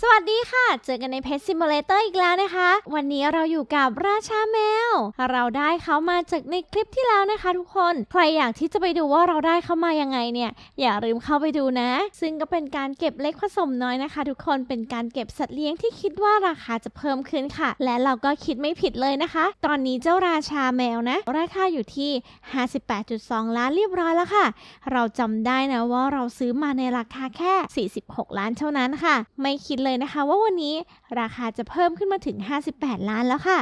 สวัสดีค่ะ เจอกันในเพจซิมูเลเตอร์อีกแล้วนะคะ วันนี้เราอยู่กับราชาแมว เราได้เขามาจากในคลิปที่แล้วนะคะ ทุกคน ใครอยากที่จะไปดูว่าเราได้เขามายังไงเนี่ย อย่าลืมเข้าไปดูนะ ซึ่งก็เป็นการเก็บเล็กผสมน้อยนะคะ ทุกคน เป็นการเก็บสัตว์เลี้ยงที่คิดว่าราคาจะเพิ่มขึ้นค่ะ และเราก็คิดไม่ผิดเลยนะคะ ตอนนี้เจ้าราชาแมวนะ ราคาอยู่ที่ 58.2 ล้านเรียบร้อยแล้วค่ะ เราจำได้นะว่าเราซื้อมาในราคาแค่ 46 ล้านเท่านั้นค่ะ ไไม่คิดเลยนะคะว่าวันนี้ราคาจะเพิ่มขึ้นมาถึง 58 ล้านแล้วค่ะ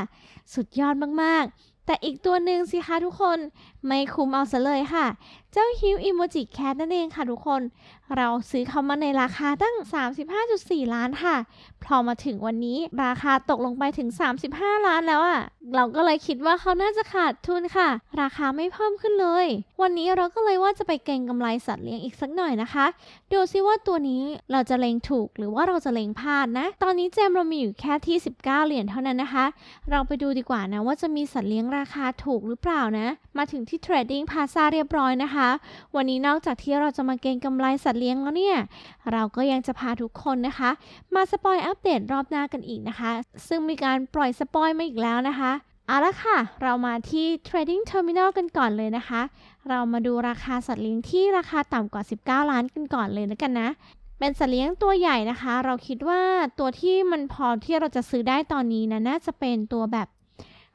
สุดยอดมากๆ แต่อีกตัวหนึ่งสิคะทุกคน ไม่คุ้มเอาซะเลยค่ะ เจ้าฮิวอิโมจิแคทนั่นเองค่ะทุกคน เราซื้อเขามาในราคาตั้ง 35.4 ล้านค่ะ พอมาถึงวันนี้ราคาตกลงไปถึง 35 ล้านแล้วอะ่ะ เราก็เลยคิดว่าเขาน่าจะขาดทุนค่ะ ราคาไม่เพิ่มขึ้นเลย วันนี้เราก็เลยว่าจะไปเก็งกำไรสัตว์เลี้ยงอีกสักหน่อยนะคะ ดูซิว่าตัวนี้เราจะเลงถูกหรือว่าเราจะเลงพลาดนะ ตอนนี้เจมเรามีอยู่แค่ที่ 19 เหรียญเท่านั้นนะคะ เราไปดูดีกว่านะว่าจะมีสัตว์เลี้ยงราคาถูกหรือเปล่านะ มาถึงที่ Trading Plaza เรียบร้อยนะคะ วันนี้นอกจากที่เราจะมาเก็งกำไรสัตว์เลี้ยงแล้วเนี่ย เราก็ยังจะพาทุกคนนะคะ มาสปอยอัปเดตรอบหน้ากันอีกนะคะ ซึ่งมีการปล่อยสปอยมาอีกแล้วนะคะเอาละค่ะ เรามาที่ Trading Terminal กันก่อนเลยนะคะ เรามาดูราคาสัตว์เลี้ยงที่ราคาต่ำกว่า 19 ล้านกันก่อนเลยนะกันนะ เป็นสัตว์เลี้ยงตัวใหญ่นะคะ เราคิดว่าตัวที่มันพอที่เราจะซื้อได้ตอนนี้นะน่าจะเป็นตัวแบบ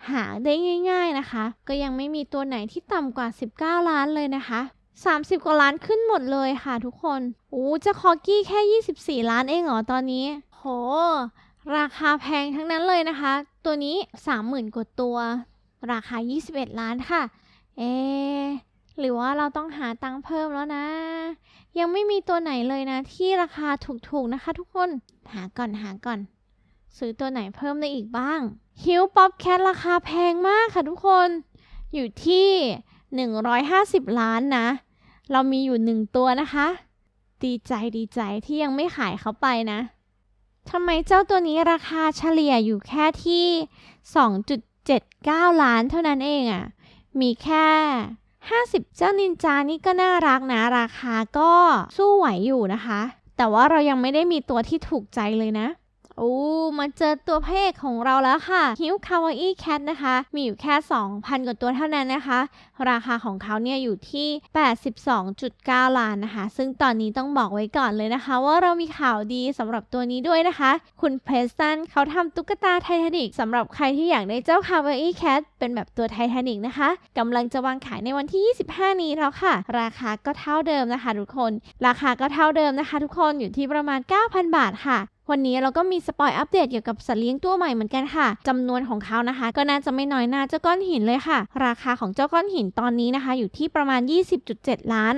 หาได้ง่าย ๆนะคะ ก็ยังไม่มีตัวไหนที่ต่ำกว่า 19 ล้านเลยนะคะ 30 กว่าล้านขึ้นหมดเลยค่ะทุกคนโอ้จะคอกี้แค่ 24 ล้านเองเหรอตอนนี้ โห ราคาแพงทั้งนั้นเลยนะคะ ตัวนี้ 30,000 กว่าตัว ราคา 21 ล้านค่ะ เอหรือว่าเราต้องหาตังค์เพิ่มแล้วนะ ยังไม่มีตัวไหนเลยนะ ที่ราคาถูกๆนะคะ ทุกคน หาก่อนหาก่อน ซื้อตัวไหนเพิ่มได้อีกบ้าง ฮิวป๊อปแคทราคาแพงมากค่ะทุกคน อยู่ที่ 150 ล้านนะ เรามีอยู่หนึ่งตัวนะคะ ดีใจดีใจที่ยังไม่ขายเขาไปนะทำไมเจ้าตัวนี้ราคาเฉลี่ยอยู่แค่ที่ 2.79 ล้านเท่านั้นเองอะ่ะ มีแค่ 50 เจ้านินจานี่ก็น่ารักนะ ราคาก็สู้ไหวอยู่นะคะ แต่ว่าเรายังไม่ได้มีตัวที่ถูกใจเลยนะ โอ้ มาเจอตัวพระเอกของเราแล้วค่ะฮิวคาวาอี้แคทนะคะ มีอยู่แค่ 2,000 กว่าตัวเท่านั้นนะคะ ราคาของเขาเนี่ยอยู่ที่ 82.9 ล้านนะคะ ซึ่งตอนนี้ต้องบอกไว้ก่อนเลยนะคะ ว่าเรามีข่าวดีสำหรับตัวนี้ด้วยนะคะ คุณเพรสตันเขาทำตุ๊กตาไททานิกสำหรับใครที่อยากได้เจ้าคาวาอี้แคทเป็นแบบตัวไททานิกนะคะกำลังจะวางขายในวันที่ 25 นี้แล้วค่ะ ราคาก็เท่าเดิมนะคะทุกคน ราคาก็เท่าเดิมนะคะ ทุกคนอยู่ที่ประมาณ 9,000 บาทค่ะ วันนี้เราก็มีสปอยอัปเดตเกี่ยวกับสัตว์เลี้ยงตัวใหม่เหมือนกันค่ะจำนวนของเขานะคะ ก็น่าจะไม่น้อยหน้าเจ้าก้อนหินเลยค่ะ ราคาของเจ้าก้อนหินตอนนี้นะคะ อยู่ที่ประมาณ 20.7 ล้าน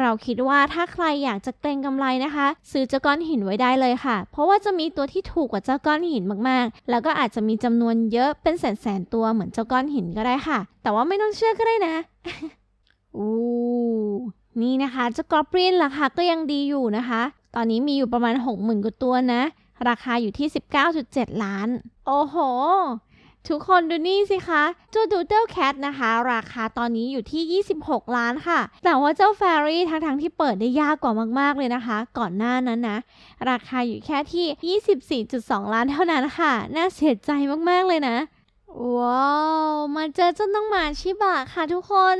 เราคิดว่าถ้าใครอยากจะเกรงกำไรนะคะ ซื้อเจ้าก้อนหินไว้ได้เลยค่ะ เพราะว่าจะมีตัวที่ถูกกว่าเจ้าก้อนหินมากๆ แล้วก็อาจจะมีจำนวนเยอะเป็นแสนๆตัวเหมือนเจ้าก้อนหินก็ได้ค่ะ แต่ว่าไม่ต้องเชื่อก็ได้นะอู้นี่นะคะเจ้ากรอบรินราคาก็ยังดีอยู่นะคะ ตอนนี้มีอยู่ประมาณ 60,000กว่าตัวนะ ราคาอยู่ที่ 19.7 ล้าน โอ้โห ทุกคนดูนี่สิคะเจ้าดูเดิลแคทนะคะ ราคาตอนนี้อยู่ที่ 26 ล้านค่ะ แต่ว่าเจ้าแฟรี่ทั้งทั้งๆที่เปิดได้ยากกว่ามากๆเลยนะคะ ก่อนหน้านั้นนะ ราคาอยู่แค่ที่ 24.2 ล้านเท่านั้นค่ะ น่าเสียใจมากๆเลยนะ ว้า มาเจอเจ้าน้องหมาชิบะค่ะทุกคน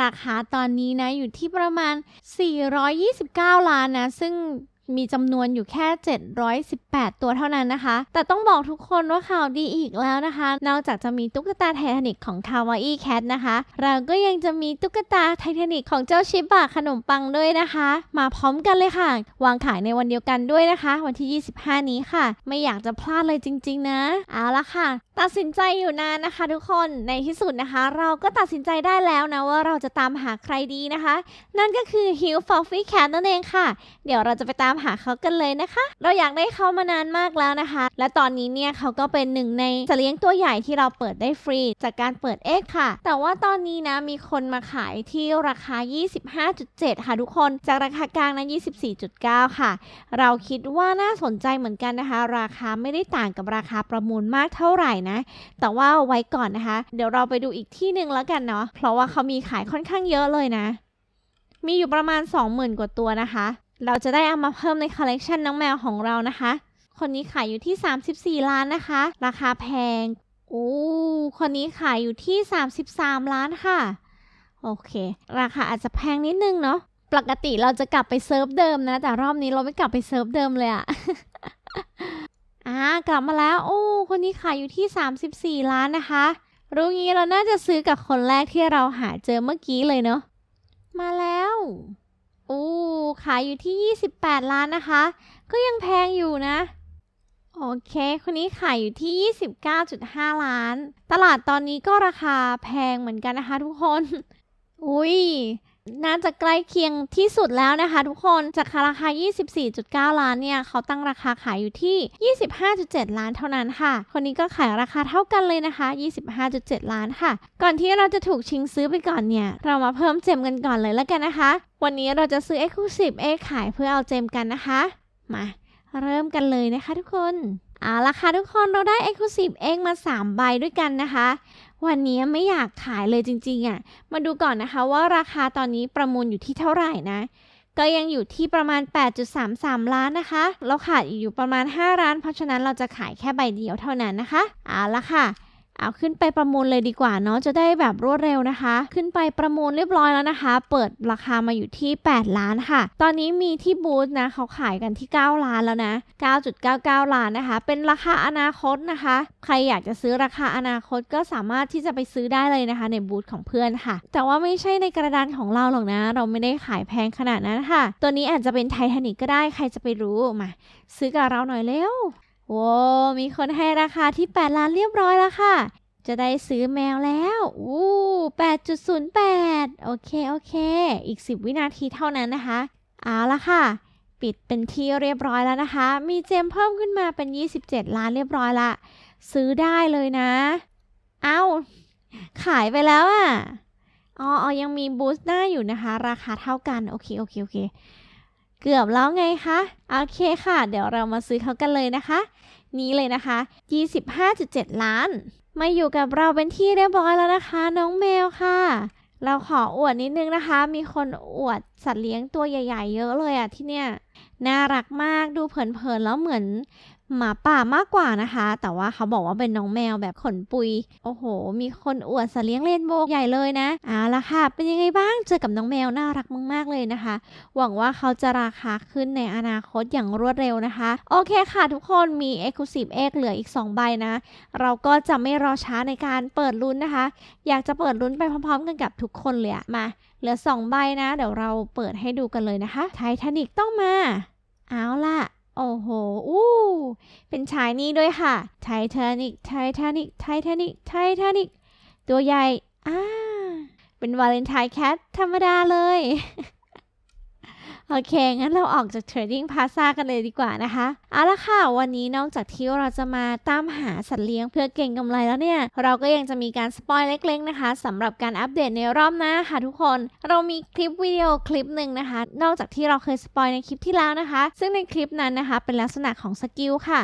ราคาตอนนี้นะอยู่ที่ประมาณ 429 ล้านนะ ซึ่งมีจำนวนอยู่แค่ 718 ตัวเท่านั้นนะคะ แต่ต้องบอกทุกคนว่าข่าวดีอีกแล้วนะคะ นอกจากจะมีตุ๊กตาไททานิกของคาวาอี้แคทนะคะ เราก็ยังจะมีตุ๊กตาไททานิกของเจ้าชิบะขนมปังด้วยนะคะ มาพร้อมกันเลยค่ะ วางขายในวันเดียวกันด้วยนะคะ วันที่ 25 นี้ค่ะ ไม่อยากจะพลาดเลยจริง ๆ นะ เอาละค่ะตัดสินใจอยู่นานนะคะทุกคนในที่สุดนะคะ เราก็ตัดสินใจได้แล้วนะว่าเราจะตามหาใครดีนะคะ นั่นก็คือ Hill f o f f y Cat นั่นเองค่ะ เดี๋ยวเราจะไปตามหาเขากันเลยนะคะ เราอยากได้เขามานานมากแล้วนะคะ และตอนนี้เนี่ยเขาก็เป็นหนึ่งในสเลี้ยงตัวใหญ่ที่เราเปิดได้ฟรี จากการเปิดเอ็กค่ะ แต่ว่าตอนนี้นะมีคนมาขายที่ราคา 25.7 ค่ะทุกคนจากราคากลางนะ24.9 ค่ะ เราคิดว่าน่าสนใจเหมือนกันนะคะ ราคาไม่ได้ต่างกับราคาประมูลมากเท่าไหร่นะ แต่ว่าไว้ก่อนนะคะ เดี๋ยวเราไปดูอีกที่หนึ่งแล้วกันเนาะเพราะว่าเขามีขายค่อนข้างเยอะเลยนะ มีอยู่ประมาณ 20,000 กว่าตัวนะคะ เราจะได้เอามาเพิ่มในคอลเลกชันน้องแมวของเรานะคะ คนนี้ขายอยู่ที่ 34 ล้านนะคะ ราคาแพงโอ้คนนี้ขายอยู่ที่ 33 ล้านค่ะ โอเค ราคาอาจจะแพงนิดนึงเนาะปกติเราจะกลับไปเซิร์ฟเดิมนะ แต่รอบนี้เราไม่กลับไปเซิร์ฟเดิมเลยอะ อ่ากลับมาแล้วโอ้คนนี้ขายอยู่ที่ 34 ล้านนะคะ รู้งี้เราน่าจะซื้อกับคนแรกที่เราหาเจอเมื่อกี้เลยเนาะมาแล้วโอ้ขายอยู่ที่ 28 ล้านนะคะ ก็ยังแพงอยู่นะ โอเค คนนี้ขายอยู่ที่ 29.5 ล้าน ตลาดตอนนี้ก็ราคาแพงเหมือนกันนะคะทุกคน อุ้ย น่าจะใกล้เคียงที่สุดแล้วนะคะทุกคน จากราคา 24.9 ล้านเนี่ย เขาตั้งราคาขายอยู่ที่ 25.7 ล้านเท่านั้นค่ะ คนนี้ก็ขายราคาเท่ากันเลยนะคะ 25.7 ล้านค่ะ ก่อนที่เราจะถูกชิงซื้อไปก่อนเนี่ย เรามาเพิ่มเจมกันก่อนเลยแล้วกันนะคะ วันนี้เราจะซื้อ Exclusive X ขายเพื่อเอาเจมกันนะคะ มาเริ่มกันเลยนะคะทุกคนเอาละค่ะทุกคนเราได้ Exclusive X มา 3 ใบด้วยกันนะคะ วันนี้ไม่อยากขายเลยจริงๆอะ่ะ มาดูก่อนนะคะว่าราคาตอนนี้ประมูลอยู่ที่เท่าไหร่นะ ก็ยังอยู่ที่ประมาณ 8.33 ล้านนะคะ เราขาดอีกอยู่ประมาณ 5 ล้าน เพราะฉะนั้นเราจะขายแค่ใบเดียวเท่านั้นนะคะ เอาละค่ะ เอาขึ้นไปประมูลเลยดีกว่าเนาะจะได้แบบรวดเร็วนะคะ ขึ้นไปประมูลเรียบร้อยแล้วนะคะ เปิดราคามาอยู่ที่ 8 ล้านค่ะ ตอนนี้มีที่บูธนะเขาขายกันที่ 9 ล้านแล้วนะ 9.99 ล้านนะคะ เป็นราคาอนาคตนะคะ ใครอยากจะซื้อราคาอนาคตก็สามารถที่จะไปซื้อได้เลยนะคะ ในบูธของเพื่อนค่ะ แต่ว่าไม่ใช่ในกระดานของเราหรอกนะ เราไม่ได้ขายแพงขนาดนั้นค่ะ ตัวนี้อาจจะเป็นไททานิกก็ได้ใครจะไปรู้มาซื้อกับเราหน่อยเร็ว โว้มีคนให้ราคาที่ 8 ล้านเรียบร้อยแล้วค่ะ จะได้ซื้อแมวแล้วอู้8.08 โอเค โอเค อีก 10 วินาทีเท่านั้นนะคะ เอาละค่ะ ปิดเป็นที่เรียบร้อยแล้วนะคะ มีเจมเพิ่มขึ้นมาเป็น 27 ล้านเรียบร้อยละ ซื้อได้เลยนะ เอา้า ขายไปแล้วอะ่ะ อ๋อออยังมีบูสต์ได้อยู่นะคะ ราคาเท่ากัน โอเค โอเค โอเค เกือบแล้วไงคะโอเคค่ะ เดี๋ยวเรามาซื้อเขากันเลยนะคะ นี้เลยนะคะ 25.7 ล้าน มาอยู่กับเราเป็นที่เรียบร้อยแล้วนะคะ น้องแมวค่ะ เราขออวดนิดนึงนะคะ มีคนอวดสัตว์เลี้ยงตัวใหญ่ ๆ เยอะเลยอะที่เนี่ย น่ารักมากดูเผินๆแล้วเหมือน หมาป่ามากกว่านะคะ แต่ว่าเขาบอกว่าเป็นน้องแมวแบบขนปุย โอ้โห มีคนอวดสัตว์เลี้ยงเรนโบว์ใหญ่เลยนะเอาละค่ะ เป็นยังไงบ้างเจอกับน้องแมวน่ารักมากๆเลยนะคะ หวังว่าเขาจะราคาขึ้นในอนาคตอย่างรวดเร็วนะคะ โอเคค่ะทุกคนมี Exclusive X เหลืออีก 2 ใบนะ เราก็จะไม่รอช้าในการเปิดลุ้นนะคะ อยากจะเปิดลุ้นไปพร้อมๆ กันกับทุกคนเลยอะมา เหลือ 2 ใบนะ เดี๋ยวเราเปิดให้ดูกันเลยนะคะไททานิกต้องมา เอาล่ะ โอ้โห อู้ เป็นชายนี้ด้วยค่ะ ไททานิก ไททานิก ไททานิก ไททานิก ตัวใหญ่อ่าเป็นวาเลนไทน์แคทธรรมดาเลย โอเค งั้นเราออกจาก Trading Plaza กันเลยดีกว่านะคะ เอาละค่ะ วันนี้นอกจากที่เราจะมาตามหาสัตว์เลี้ยงเพื่อเก่งกำไรแล้วเนี่ย เราก็ยังจะมีการสปอยเล็กๆนะคะสำหรับการอัปเดตในรอบหน้าค่ะทุกคน เรามีคลิปวิดีโอคลิปหนึ่งนะคะ นอกจากที่เราเคยสปอยในคลิปที่แล้วนะคะ ซึ่งในคลิปนั้นนะคะ เป็นลักษณะของสกิลค่ะ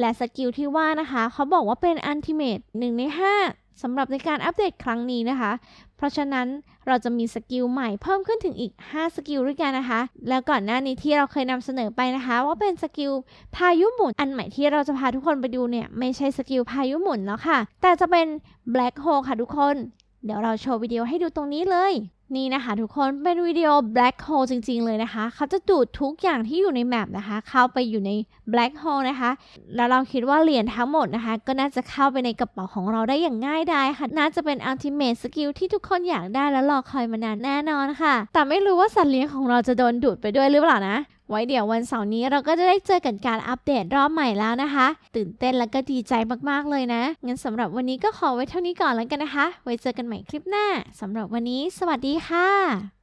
และสกิลที่ว่านะคะ เขาบอกว่าเป็นอันติเมตหนึ่งในห้า สำหรับในการอัปเดตครั้งนี้นะคะ เพราะฉะนั้นเราจะมีสกิลใหม่เพิ่มขึ้นถึงอีก 5 สกิลด้วยกันนะคะ แล้วก่อนหน้านี้ที่เราเคยนำเสนอไปนะคะ ว่าเป็นสกิลพายุหมุนอันใหม่ที่เราจะพาทุกคนไปดูเนี่ย ไม่ใช่สกิลพายุหมุนแล้วค่ะ แต่จะเป็น Black Hole ค่ะทุกคน เดี๋ยวเราโชว์วิดีโอให้ดูตรงนี้เลย นี่นะคะทุกคนเป็นวิดีโอ Black Hole จริง ๆ เลยนะคะ เขาจะดูดทุกอย่างที่อยู่ในแมปนะคะ เข้าไปอยู่ใน Black Hole นะคะ แล้วเราคิดว่าเหรียญทั้งหมดนะคะ ก็น่าจะเข้าไปในกระเป๋าของเราได้อย่างง่ายดายค่ะ น่าจะเป็น Ultimate Skill ที่ทุกคนอยากได้และรอคอยมานานแน่นอนค่ะ แต่ไม่รู้ว่าสัตว์เลี้ยงของเราจะโดนดูดไปด้วยหรือเปล่านะ ไว้เดี๋ยววันเสาร์นี้เราก็จะได้เจอกันการอัปเดตรอบใหม่แล้วนะคะ ตื่นเต้นและก็ดีใจมากๆเลยนะ งั้นสำหรับวันนี้ก็ขอไว้เท่านี้ก่อนแล้วกันนะคะ ไว้เจอกันใหม่คลิปหน้าสำหรับวันนี้ สวัสดีค่ะ